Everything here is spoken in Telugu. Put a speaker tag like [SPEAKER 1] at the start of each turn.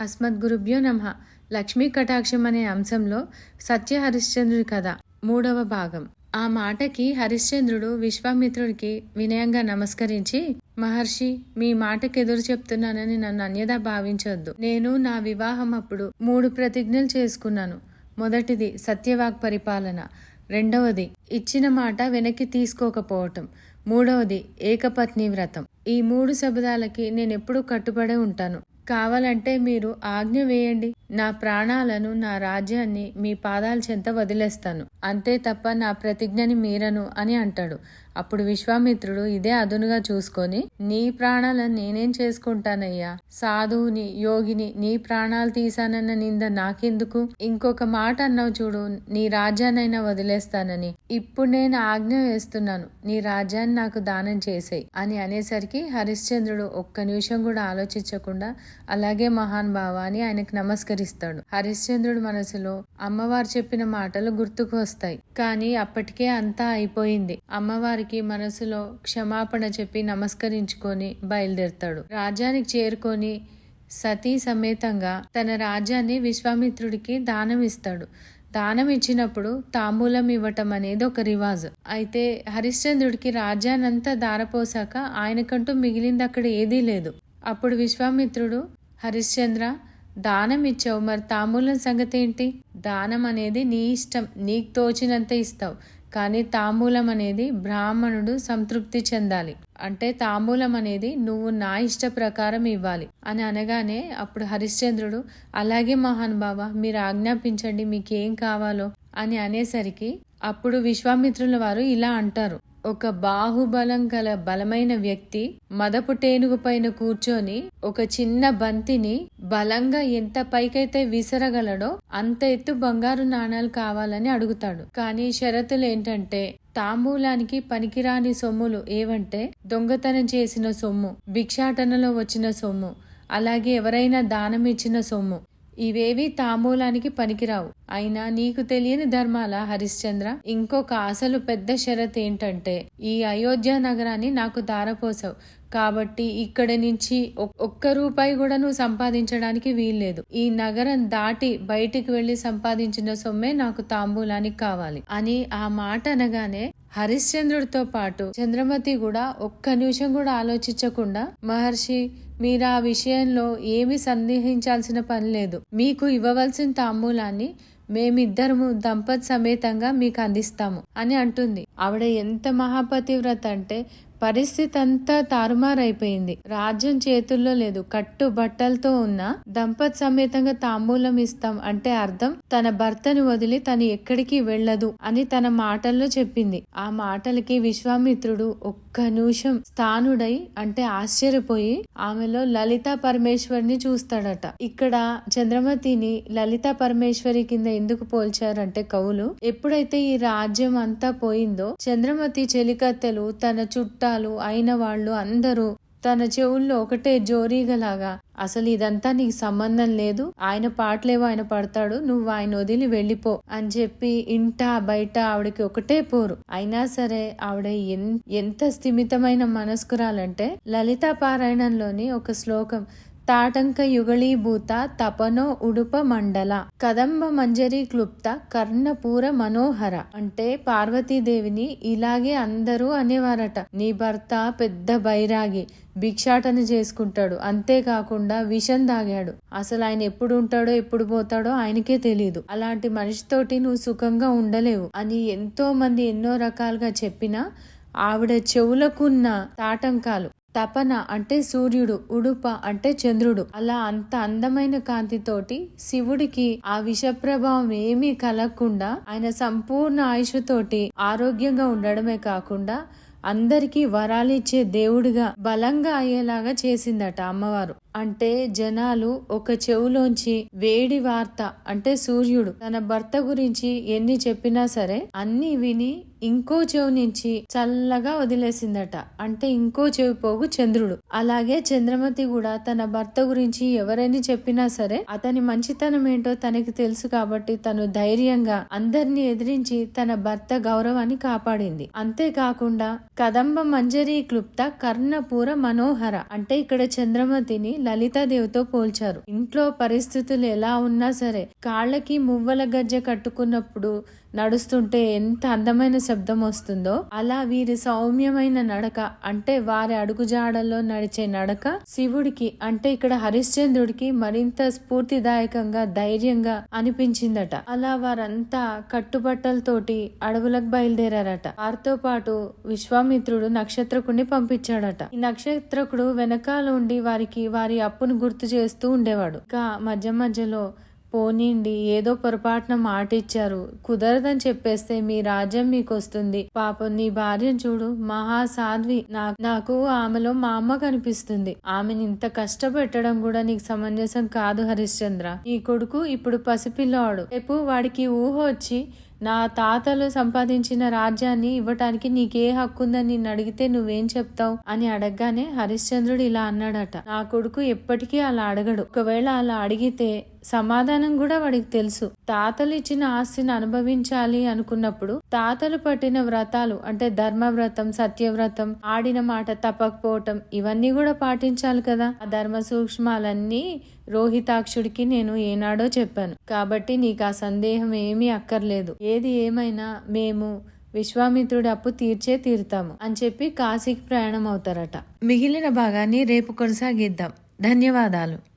[SPEAKER 1] అస్మద్గురుభ్యో నమ. లక్ష్మీ కటాక్షం అనే అంశంలో సత్య హరిశ్చంద్రుడి కథ మూడవ భాగం. ఆ మాటకి హరిశ్చంద్రుడు విశ్వామిత్రుడికి వినయంగా నమస్కరించి మహర్షి మీ మాటకు ఎదురు చెప్తున్నానని నన్ను అన్యదా భావించొద్దు. నేను నా వివాహం అప్పుడు మూడు ప్రతిజ్ఞలు చేసుకున్నాను. మొదటిది సత్యవాక్ పరిపాలన రెండవది ఇచ్చిన మాట వెనక్కి తీసుకోకపోవటం మూడవది ఏకపత్ని వ్రతం. ఈ మూడు శబ్దాలకి నేను ఎప్పుడూ కట్టుబడే ఉంటాను. కావాలంటే మీరు ఆజ్ఞ వేయండి. నా ప్రాణాలను నా రాజ్యాన్ని మీ పాదాల చెంత వదిలేస్తాను. అంతే తప్ప నా ప్రతిజ్ఞని మీరను అని అంటాడు. అప్పుడు విశ్వామిత్రుడు ఇదే అదునుగా చూసుకొని నీ ప్రాణాలను నేనేం చేసుకుంటానయ్యా? సాధువుని యోగిని నీ ప్రాణాలు తీశానన్న నింద నాకెందుకు? ఇంకొక మాట అన్నావు చూడు నీ రాజ్యాన్నైనా వదిలేస్తానని. ఇప్పుడు నేను ఆజ్ఞ వేస్తున్నాను నీ రాజ్యాన్ని నాకు దానం చేసేయి అని అనేసరికి హరిశ్చంద్రుడు ఒక్క నిమిషం కూడా ఆలోచించకుండా అలాగే మహాన్ భావ అని ఆయనకు నమస్కరిస్తాడు. హరిశ్చంద్రుడు మనసులో అమ్మవారు చెప్పిన మాటలు గుర్తుకు వస్తాయి. కానీ అప్పటికే అంతా అయిపోయింది. అమ్మవారికి మనసులో క్షమాపణ చెప్పి నమస్కరించుకొని బయలుదేరుతాడు. రాజ్యానికి చేరుకొని సతీ సమేతంగా తన రాజ్యాన్ని విశ్వామిత్రుడికి దానం ఇస్తాడు. దానం ఇచ్చినప్పుడు తాంబూలం ఇవ్వటం అనేది ఒక రివాజు. అయితే హరిశ్చంద్రుడికి రాజ్యానంతా దారపోసాక ఆయనకంటూ మిగిలింది అక్కడ ఏదీ లేదు. అప్పుడు విశ్వామిత్రుడు హరిశ్చంద్ర దానం ఇచ్చావు. మరి తాంబూలం సంగతి ఏంటి దానం అనేది నీ ఇష్టం. నీకు తోచినంత ఇస్తావు. కానీ తాంబూలం అనేది బ్రాహ్మణుడు సంతృప్తి చెందాలి. అంటే తాంబూలం అనేది నువ్వు నా ఇష్ట ప్రకారం ఇవ్వాలి. అని అనగానే అప్పుడు హరిశ్చంద్రుడు అలాగే మహానుభావ మీరు ఆజ్ఞాపించండి మీకేం కావాలో అని అనేసరికి అప్పుడు విశ్వామిత్రుల వారు ఇలా అంటారు. ఒక బాహుబలం గల బలమైన వ్యక్తి మదపు టేనుగు పైన కూర్చొని ఒక చిన్న బంతిని బలంగా ఎంత పైకైతే విసరగలడో అంత ఎత్తు బంగారు నాణాలు కావాలని అడుగుతాడు. కానీ షరతులు ఏంటంటే తాంబూలానికి పనికిరాని సొమ్ములు ఏవంటే దొంగతనం చేసిన సొమ్ము భిక్షాటనలో వచ్చిన సొమ్ము అలాగే ఎవరైనా దానం ఇచ్చిన సొమ్ము ఇవేవి తాంబూలానికి పనికిరావు. అయినా నీకు తెలియని ధర్మాల హరిశ్చంద్ర ఇంకొక అసలు పెద్ద షరత్ ఏంటంటే ఈ అయోధ్య నగరాన్ని నాకు దారపోసావు కాబట్టి ఇక్కడ నుంచి ఒక్క రూపాయి కూడా నువ్వు సంపాదించడానికి వీల్లేదు. ఈ నగరం దాటి బయటికి వెళ్ళి సంపాదించిన సొమ్మే నాకు తాంబూలానికి కావాలి. అని ఆ మాట అనగానే హరిశ్చంద్రుడితో పాటు చంద్రమతి కూడా ఒక్క నిమిషం కూడా ఆలోచించకుండా మహర్షి మీరు ఆ విషయంలో ఏమి సందేహించాల్సిన పని లేదు. మీకు ఇవ్వవలసిన తాంబూలాన్ని మేమిద్దరము దంపతి సమేతంగా మీకు అందిస్తాము అని అంటుంది. ఆవిడ ఎంత మహాపతివ్రత అంటే పరిస్థితి అంతా తారుమారైపోయింది. రాజ్యం చేతుల్లో లేదు. కట్టు బట్టలతో ఉన్న దంపత్ సమేతంగా తాంబూలం ఇస్తాం అంటే అర్థం. తన భర్తను వదిలి తను ఎక్కడికి వెళ్ళదు అని తన మాటల్లో చెప్పింది. ఆ మాటలకి విశ్వామిత్రుడు ఒక్క నిమిషం స్థానుడై అంటే ఆశ్చర్యపోయి ఆమెలో లలిత పరమేశ్వరిని చూస్తాడట. ఇక్కడ చంద్రమతిని లలిత పరమేశ్వరి కింద ఎందుకు పోల్చారంటే కవులు ఎప్పుడైతే ఈ రాజ్యం అంతా పోయిందో చంద్రమతి చెలికత్తెలు తన చుట్టాలు అయిన వాళ్ళు అందరూ తన చెవుల్లో ఒకటే జోరీగలాగా అసలు ఇదంతా నీకు సంబంధం లేదు? ఆయన పాటలేవో ఆయన పడతాడు నువ్వు ఆయన వదిలి వెళ్ళిపో అని చెప్పి ఇంట బయట ఆవిడకి ఒకటే పోరు. అయినా సరే ఆవిడ ఎంత స్థిమితమైన మనస్కురాలంటే లలితా పారాయణంలోని ఒక శ్లోకం తాటంక యుగళీభూత తపనో ఉడుప మండల కదంబ మంజరి క్లుప్త కర్ణపూర మనోహర. అంటే పార్వతీదేవిని ఇలాగే అందరూ అనేవారట. నీ భర్త పెద్ద బైరాగి భిక్షాటన చేసుకుంటాడు. అంతేకాకుండా విషం తాగాడు. అసలు ఆయన ఎప్పుడు ఉంటాడో ఎప్పుడు పోతాడో ఆయనకే తెలియదు అలాంటి మనిషితోటి నువ్వు సుఖంగా ఉండలేవు అని ఎంతో మంది ఎన్నో రకాలుగా చెప్పినా ఆవిడ చెవులకున్న తాటంకాలు తపన అంటే సూర్యుడు ఉడుప అంటే చంద్రుడు. అలా అంత అందమైన కాంతితోటి శివుడికి ఆ విష ప్రభావం ఏమీ కలగకుండా ఆయన సంపూర్ణ ఆయుషతోటి ఆరోగ్యంగా ఉండడమే కాకుండా అందరికీ వరాలిచ్చే దేవుడిగా బలంగా అయ్యేలాగా చేసిందట అమ్మవారు. అంటే జనాలు ఒక చెవులోంచి వేడి వార్త అంటే సూర్యుడు తన భర్త గురించి ఎన్ని చెప్పినా సరే అన్ని విని ఇంకో చెవు నుంచి చల్లగా వదిలేసిందట. అంటే ఇంకో చెవి పోగు చంద్రుడు. అలాగే చంద్రమతి కూడా తన భర్త గురించి ఎవరైనా చెప్పినా సరే అతని మంచితనం ఏంటో తనకి తెలుసు కాబట్టి తను ధైర్యంగా అందరిని ఎదిరించి తన భర్త గౌరవాన్ని కాపాడింది. అంతేకాకుండా కదంబ మంజరి క్లుప్త కర్ణపూర మనోహర అంటే ఇక్కడ చంద్రమతిని లలితాదేవితో పోల్చారు. ఇంట్లో పరిస్థితులు ఎలా ఉన్నా సరే కాళ్ళకి మువ్వల గజ్జ కట్టుకున్నప్పుడు నడుస్తుంటే ఎంత అందమైన శబ్దం వస్తుందో అలా వీరి సౌమ్యమైన నడక అంటే వారి అడుగుజాడల్లో నడిచే నడక శివుడికి అంటే ఇక్కడ హరిశ్చంద్రుడికి మరింత స్ఫూర్తిదాయకంగా ధైర్యంగా అనిపించిందట. అలా వారంతా కట్టుబట్టలతోటి అడవులకు బయలుదేరారట. వారితో పాటు విశ్వామిత్రుడు నక్షత్రకుడిని పంపించాడట. ఈ నక్షత్రకుడు వెనకాల ఉండి వారికి వారి అప్పును గుర్తు చేస్తూ ఉండేవాడు. ఇంకా మధ్య మధ్యలో పోనీండి ఏదో పొరపాటున మాట ఇచ్చారు కుదరదని చెప్పేస్తే మీ రాజ్యం మీకు వస్తుంది పాపం నీ భార్యను చూడు మహా సాధ్వి. నాకు ఆమెలో మా అమ్మ కనిపిస్తుంది. ఆమెను ఇంత కష్టపెట్టడం కూడా నీకు సమంజసం కాదు హరిశ్చంద్ర. ఈ కొడుకు ఇప్పుడు పసిపిల్లవాడు రేపు వాడికి ఊహ వచ్చి నా తాతలు సంపాదించిన రాజ్యాన్ని ఇవ్వటానికి నీకే హక్కు ఉందని నిన్ను అడిగితే నువ్వేం చెప్తావు? అని అడగగానే హరిశ్చంద్రుడు ఇలా అన్నాడట. నా కొడుకు ఎప్పటికీ అలా అడగడు. ఒకవేళ అలా అడిగితే సమాధానం కూడా వాడికి తెలుసు. తాతలు ఇచ్చిన ఆస్తిని అనుభవించాలి అనుకున్నప్పుడు తాతలు పట్టిన వ్రతాలు అంటే ధర్మవ్రతం సత్యవ్రతం ఆడిన మాట తప్పకపోవటం ఇవన్నీ కూడా పాటించాలి కదా? ఆ ధర్మ సూక్ష్మాలన్నీ రోహితాక్షుడికి నేను ఏనాడో చెప్పాను. కాబట్టి నీకు ఆ సందేహం ఏమీ అక్కర్లేదు. ఏది ఏమైనా మేము విశ్వామిత్రుడి అప్పు తీర్చే తీరుతాము అని చెప్పి కాశీకి ప్రయాణం అవుతారట. మిగిలిన భాగాన్ని రేపు కొనసాగిద్దాం. ధన్యవాదాలు.